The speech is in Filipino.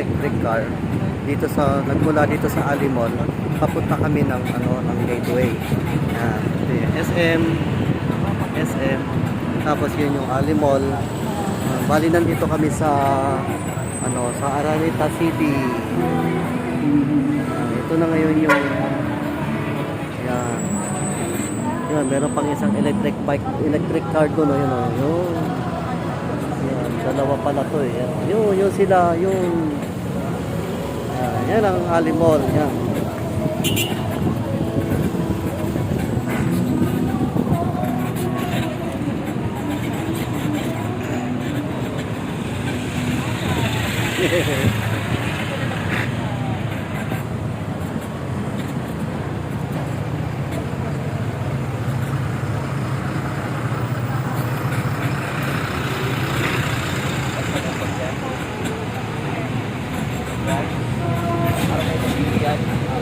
electric car dito sa nagmula dito sa Alimol papunta kami ng ano ng gateway. Yan. Yung SM SM tapos yun yung Alimol. Uh, bali nandito kami sa ano sa Araneta City. Ah, ito na ngayon yung yan. Yan, meron pang isang electric bike, electric car doon, oh, yun, oh, yun. Yan, dalawa pala to eh. Yun, yun sila, yun. Yan ang alimol. Yan. Hehehe life.